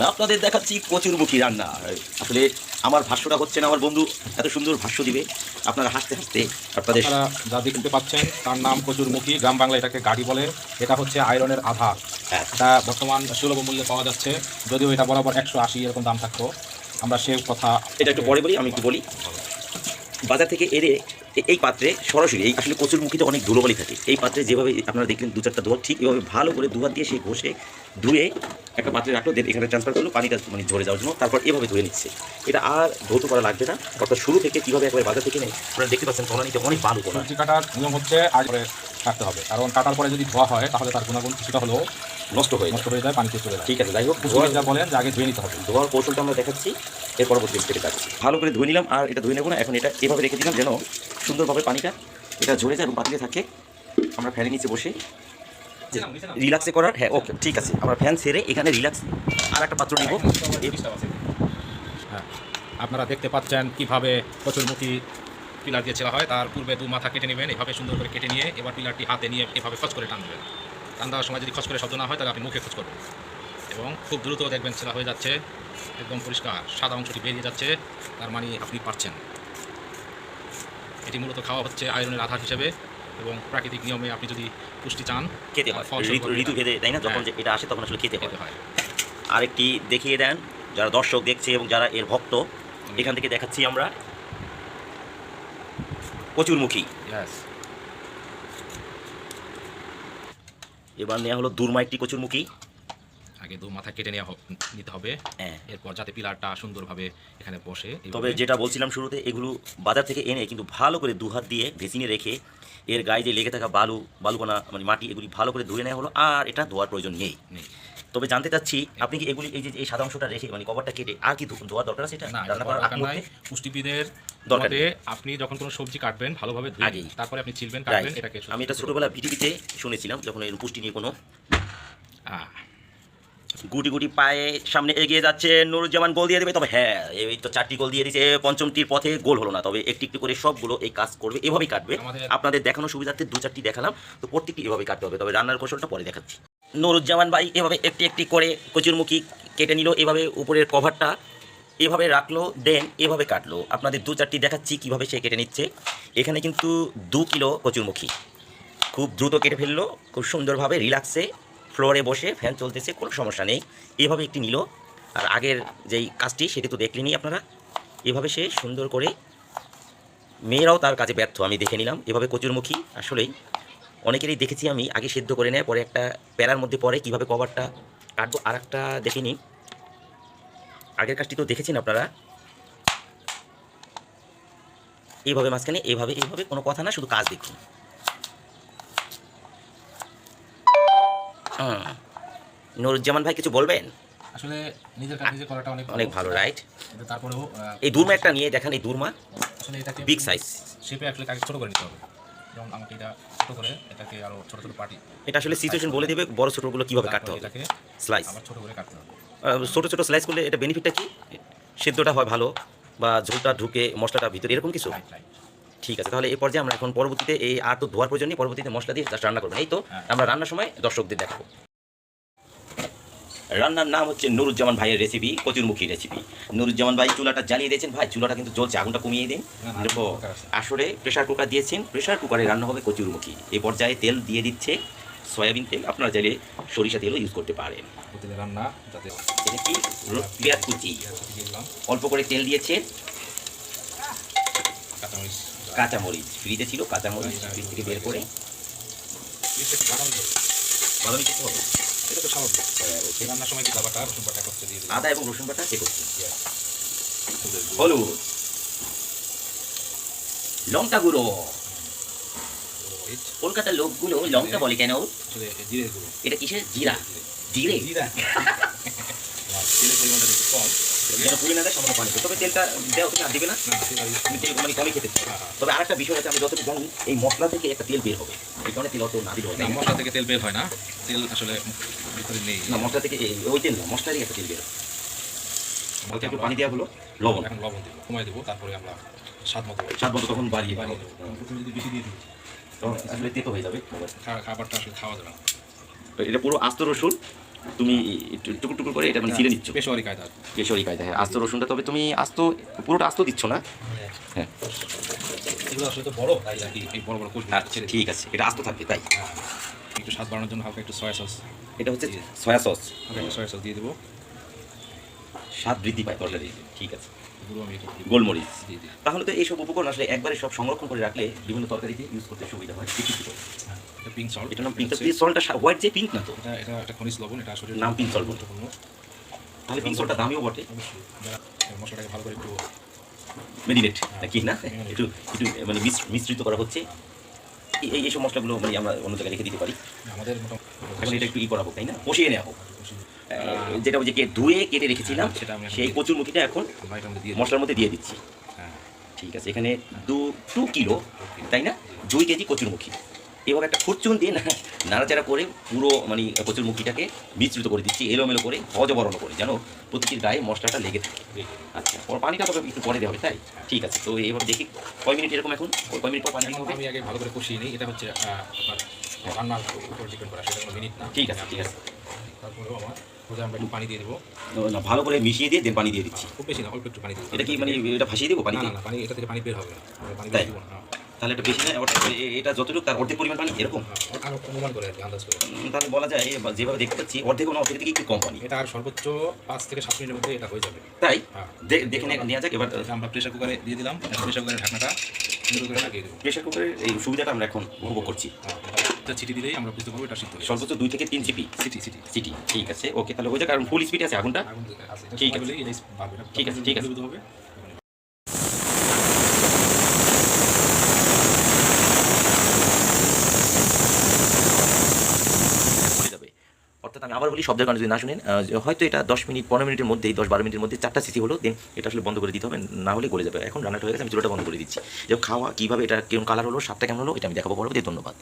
আপনাদের দেখাচ্ছি কচুরমুখী রান্না। আসলে আমার ভাষ্যটা হচ্ছে না আমার বন্ধু এত সুন্দর ভাষ্য দিবে। আপনারা হাসতে হাসতে আপনাদের যা দেখতে পাচ্ছেন তার নাম কচুরমুখী গ্রাম বাংলা এটাকে গাড়ি বলে। এটা হচ্ছে আয়রনের আধা। হ্যাঁ। এটা বর্তমান সুলভ মূল্যে পাওয়া যাচ্ছে। যদিও এটা বরাবর একশো আশি এরকম দাম থাকতো। আমরা সে কথা এটা একটু পরে বলি আমি একটু বলি। বাজার থেকে এনে এ- এই পাত্রে সরাসরি, এই আসলে কচুর মুখিতে অনেক ধুলোবালি থাকে। এই পাত্রে যেভাবে আপনারা দেখলেন দু চারটা দোয়ার ঠিক এভাবে ভালো করে দুহাত দিয়ে সেই ঘষে, ধুয়ে একটা পাত্রে রাখল দেন এখানে ট্রান্সফার করল, পানিটা মানে ঝরে যাওয়ার জন্য, তারপর এভাবে ধুয়ে নিচ্ছে। এটা আর ধৌত করা লাগবে না, অর্থাৎ শুরু থেকে কীভাবে একবার বাজার থেকে নেই আপনারা দেখতে পাচ্ছেন কলানিতে অনেক ভালো সবজি কাটার নিয়ম হচ্ছে আগে করে কাটতে হবে, কারণ কাটার পরে যদি ধোয়া হয়, তাহলে তার গুণাগুণ কিছুটা হলেও নষ্ট হয়ে নষ্ট হয়ে যায় পানিতে চলে যায়। ঠিক আছে যাই হোক কুসুমিরা বলেন যে আগে ধুয়ে নিতে হবে। ধোয়ার কৌশলটা আমরা দেখাচ্ছি এর পরবর্তী স্টেপে যাচ্ছি। ভালো করে ধুয়ে নিলাম আর এটা ধুয়ে নেব না এখন এটা এভাবে রেখে দিলাম যেন সুন্দরভাবে পানিটা এটা ঝরে যায় এবং পাতিলে থাকে। আমরা ফ্যানের নিচে বসে রিল্যাক্সে করার হ্যাঁ ওকে ঠিক আছে। আমরা ফ্যান সেরে এখানে রিল্যাক্স আর একটা পাত্র নিব। হ্যাঁ আপনারা দেখতে পাচ্ছেন কীভাবে কচুরমুখী পিলার দিয়ে ছেলা হয়। তার পূর্বে দু মাথা কেটে নেবেন এভাবে সুন্দর করে কেটে নিয়ে এবার পিলারটি হাতে নিয়ে এভাবে খচ করে টানবেন। টান দেওয়ার সময় যদি খচ করে শব্দ না হয় তাহলে আপনি মুখে খোঁজ করবেন। এবং খুব দ্রুত দেখবেন ছেলা হয়ে যাচ্ছে একদম পরিষ্কার সাদা অংশটি বেরিয়ে যাচ্ছে তার মানে আপনি পারছেন। এটি মূলত খাওয়া হচ্ছে আয়রনের আধার হিসেবে এবং প্রাকৃতিক নিয়মে আপনি যদি পুষ্টি চান খেতে হয়। ফল ঋতু ভেদে তাই না? যখন যে এটা আসে তখন আসলে খেতে হয় খেতে হয়। আরেকটি দেখিয়ে দেন যারা দর্শক দেখছে এবং যারা এর ভক্ত এখান থেকে দেখাচ্ছি আমরা। কচুরমুখী এবার নেওয়া হলো দুর্মা একটি কচুরমুখী। আগে দু মাথা কেটে নেওয়া নিতে হবে। হ্যাঁ। এরপর যাতে পিলারটা সুন্দরভাবে এখানে বসে তবে যেটা বলছিলাম শুরুতে এগুলো বাজার থেকে এনে কিন্তু ভালো করে দু হাত দিয়ে ভেসিনে রেখে এর গায়ে যে লেগে থাকা বালু বালুকোনা মানে মাটি এগুলি ভালো করে ধুয়ে নেওয়া হলো। আর এটা ধোয়ার প্রয়োজন নেই। নেই। তবে জানতে চাচ্ছি আপনি কি এগুলি এই যে এই সাদা অংশটা রেখে মানে কভারটা কেটে আর কি ধো- ধোয়ার দরকার আছে এটা? রান্না করার আগ মুহূর্তে? পুষ্টিবিদের দরকার আপনি যখন কোনো সবজি কাটবেন ভালোভাবে ধুয়ে। তারপরে আপনি ছিলবেন. কাটবেন এটাকে আমি এটা ছোটবেলা ভিটিভিতে শুনেছিলাম যখন এর পুষ্টি নিয়ে কোনো গুটি গুটি পায়ে সামনে এগিয়ে যাচ্ছে নুরুজ্জামান গোল দিয়ে দেবে তবে হ্যাঁ এই তো চারটি গোল দিয়ে দিয়েছে পঞ্চমটির পথে গোল হলো না তবে একটি একটি করে সবগুলো এই কাজ করবে এভাবেই কাটবে। আপনাদের দেখানো সুবিধার্থে দু চারটি দেখালাম তো প্রত্যেকটি এভাবে কাটতে হবে তবে রান্নার কৌশলটা পরে দেখাচ্ছি। নুরুজ্জামান ভাই এভাবে একটি একটি করে কচুরমুখী কেটে নিল, এভাবে উপরের কভারটা এভাবে রাখল দেন এভাবে কাটলো। আপনাদের দু চারটি দেখাচ্ছি কীভাবে সে কেটে নিচ্ছে। এখানে কিন্তু দু কিলো কচুরমুখী। খুব দ্রুত কেটে ফেলল, খুব সুন্দরভাবে রিল্যাক্সে ফ্লোরে বসে ফ্যান চলতেছে, কোনো সমস্যা নেই। এভাবে একটি নিল। আর আগের যেই কাজটি সেটি তো দেখলেনি আপনারা। এভাবে সে সুন্দর করে, মেয়েরাও তার কাজে ব্যর্থ, আমি দেখে নিলাম। এভাবে কচুরমুখী, আসলেই অনেকেরই দেখেছি আমি আগে সিদ্ধ করে নেয় পরে একটা প্যারার মধ্যে পরে কীভাবে কভারটা কাটবো আর একটা দেখে নিন আগের কাজটি তো দেখেছেন আপনারা। এইভাবে মাঝখানে এইভাবে এইভাবে কোনো কথা না শুধু কাজ দেখুন। নুরুজ্জামান ভাই কিছু বলবেন? আসলে নিজের কাজ নিজে করাটা অনেক অনেক ভালো রাইট কিন্তু তারপরেও এই দুর্মা একটা নিয়ে দেখান এই দুর্মা আসলে এটাকে বিগ সাইজ শেপে আসলে কাজ ছোট করে নিতে হবে। যেমন আমাকে এটা ছোটো করে এটাকে আরও ছোট ছোটো পাটি। এটা আসলে সিচুয়েশন বলে দেবে বড় ছোটোগুলো কীভাবে কাটতে হবে? এটাকে স্লাইস আবার ছোট করে কাটতে হবে। ছোট ছোটো স্লাইস করলে এটা বেনিফিটটা কি? সেদ্ধটা হয় ভালো বা ঝোলটা ঢুকে মশলাটা ভিতরে এরকম কিছু? ঠিক আছে তাহলে এই পর্যায়ে আমরা এখন পরবর্তীতে এই আর তো ধোয়ার প্রয়োজন নেই পরবর্তীতে মশলা দিয়ে জাস্ট রান্না করবেন এই তো হ্যাঁ। আমরা রান্নার সময় দর্শকদের দেখাবো। রান্নার নাম হচ্ছে নুরুজ্জামান ভাইয়ের রেসিপি কচুরমুখী রেসিপি নুরুজ্জামান ভাই চুলাটা জ্বালিয়ে দিয়েছেন ভাই চুলাটা কিন্তু জ্বলছে আগুনটা কমিয়ে দিন। দেখো আসরে প্রেশার কুকার দিয়েছেন প্রেশার কুকারে রান্না হবে কচুরমুখী। এই পর্যায়ে তেল দিয়ে দিচ্ছে সয়াবিন তেল আপনারা চাইলে সরিষা তেলও ইউজ করতে পারেন। রান্না যাতে কি? পেঁয়াজ কুচি। অল্প করে তেল দিয়েছে কাঁচামরিচ। কাঁচামরিচ। ফ্রিতে ছিল কাঁচামরিচ ফ্রিজ থেকে বের করে। বাদামি খেতে হবে। এটা তো স্বাভাবিক। রান্নার সময় কি বাটা রসুন বাটা করতে দিয়ে আদা এবং রসুন বাটা? করছে। Yes. হলুদ। লঙ্কা গুঁড়ো। কলকাতার লোকগুলো লঙ্কা বলে কেন? এটা কিসের জিরা? জিরে? জিরা তেলের পরিমাণটা একটু কম। যেন পুড়ে না দেয় সামান্য পানি তবে তেলটা দেওয়া তুমি আর দিবে না? আর তুমি তেল মানে কমই খেতে। হ্যাঁ, হ্যাঁ। তবে আরেকটা বিষয় আছে আমি যতটুকু জানি এই মশলা থেকে একটা তেল বের হবে। এই কারণে তেল অত না দিলে না। মশলা থেকে তেল বের হয় না। তেল আসলে ভিতরে নেই। না মশলা থেকে ওই তেল না মশলারই একটা তেল বের হবে। হালকা একটু পানি দেওয়া হলো লবণ। এখন লবণ দিব কমাই দেবো তারপরে আমরা স্বাদ মতো স্বাদ মতো তখন বাড়িয়ে প্রথমে যদি বেশি দিয়ে দিই। তখন আসলে তেতো হয়ে যাবে। খাবারটা আসলে খাওয়া যাবে না। তো এটা পুরো আস্ত রসুন তুমি টুকুর টুকুর করে এটা মানে ছিঁড়ে নিচ্ছ। পেশোয়ারি কায়দা। কেশরি কায়দা হ্যাঁ। আস্ত রসুনটা তবে তুমি আস্ত পুরোটা আস্ত দিচ্ছ না? হ্যাঁ। এগুলো আসলে তো বড় তাই আর এই বড় বড় কোষ আচ্ছা ঠিক আছে এটা আস্ত থাকবে তাই? একটু স্বাদ বাড়ানোর জন্য হালকা একটু সয়া সস এটা হচ্ছে সয়া সস সয়া সস দিয়ে দেবো। স্বাদ বৃদ্ধি পায় তরকারি ঠিক আছে। গোলমরিচ। তাহলে তো এইসব উপকরণ আসলে একবারে সব সংরক্ষণ করে রাখলে বিভিন্ন তরকারিতে ইউজ করতে সুবিধা হয়। আছে হ্যাঁ, পিঙ্ক সল্ট এটা নাম পিঙ্ক সল্টটা হোয়াইট যে পিঙ্ক না তো? এটা এটা একটা খনিজ লবণ এটা আসলে নাম salt। গুরুত্বপূর্ণ। তাহলে পিঙ্ক সল্টটা দামিও বটে। মশলাটাকে ভালো করে একটু মেরিনেট নাকি? না? একটু একটু মানে মিশ্র- মিশ্রিত করা হচ্ছে। এই এই- এইসব মশলাগুলো মানে আমরা অন্য জায়গায় রেখে দিতে পারি। আমাদের এখন মোটামুটি এটা একটু ই করা হোক তাই না? কষিয়ে নেওয়া হোক। যেটা ওই যে ধুয়ে কেটে রেখেছিলাম হ্যাঁ, সেই কচুর মুখিটা এখন। মশলার মধ্যে দিয়ে দিচ্ছি। হ্যাঁ। ঠিক আছে এখানে দু টু কিলো তাই না? দুই কেজি কচুরমুখী। এভাবে একটা খুরচুন দিয়ে নাড়াচাড়া করে পুরো মানে কচুরমুখীটাকে মিশ্রিত করে দিচ্ছি এলোমেলো করে অজবরণ করে যেন প্রতিটির গায়ে মশলাটা লেগে থাকে। আচ্ছা ওর পানিটা তবে একটু পরে দেওয়া হবে তাই? ঠিক আছে তো এবার দেখি কয় মিনিট এরকম এখন? কয় মিনিট পর পানি হবে? আমি আগে ভালো করে কষিয়ে নিই এটা হচ্ছে রান্নার উপর ডিপেন্ড করা সেটা মিনিট না। ঠিক আছে ঠিক আছে। তারপরেও আমার একটু পানি দিয়ে দেবো। না, ভালো করে মিশিয়ে দিয়ে দেন পানি দিয়ে দিচ্ছি। খুব বেশি না অল্প একটু পানি দিয়ে এটা কি মানে এটা ভাসিয়ে দেবো না না না পানি এটা থেকে পানি বের হবে না। আমরা পানি বের দিব না হ্যাঁ। তাহলে এটা বেশি না এটা যতটুকু তার অর্ধেক পরিমাণ পানি এরকম? হ্যাঁ, আর অনুমান করে কি আন্দাজ করে। তাহলে বলা যায় যেভাবে দেখতে পাচ্ছি অর্ধেক কোনো অর্ধেক থেকে একটু কম পানি। এটা আর সর্বোচ্চ পাঁচ থেকে সাত মিনিটের মধ্যে এটা হয়ে যাবে। তাই? হ্যাঁ। দেখে নে- নেওয়া যাক এবার আমরা প্রেশার কুকারে দিয়ে দিলাম। প্রেশার কুকারের ঢাকনাটা করে প্রেশার কুকারের এই সুবিধাটা আমরা এখন উপভোগ করছি। হ্যাঁ, এটা ছিটি দিলেই আমরা বুঝতে পারব এটা সিদ্ধ হয়েছে সর্বোচ্চ দুই থেকে তিন জিপি সিটি সিটি সিটি ঠিক আছে ওকে তাহলে হয়ে যাক কারণ ফুল স্পিড আছে আগুনটা? আগুন আছে। ঠিক আছে। বাড়বে ঠিক আছে, ঠিক আছে। হবে। যাবে। অর্থাৎ আমি আবার বলি শব্দের কারণে যদি না শুনেন আহ, হয়তো এটা দশ মিনিট পনেরো মিনিটের মধ্যেই দশ বারো মিনিটের মধ্যে চারটা সিসি হলো দেন এটা আসলে বন্ধ করে দিতে হবে না হলে গলে যাবে। এখন রান্নাটা হয়ে গেছে আমি চুলোটা বন্ধ করে দিচ্ছি। যে খাওয়া কীভাবে এটা কেমন কালার হলো স্বাদটা কেমন হলো এটা আমি দেখাবো পরবর্তী ধন্যবাদ।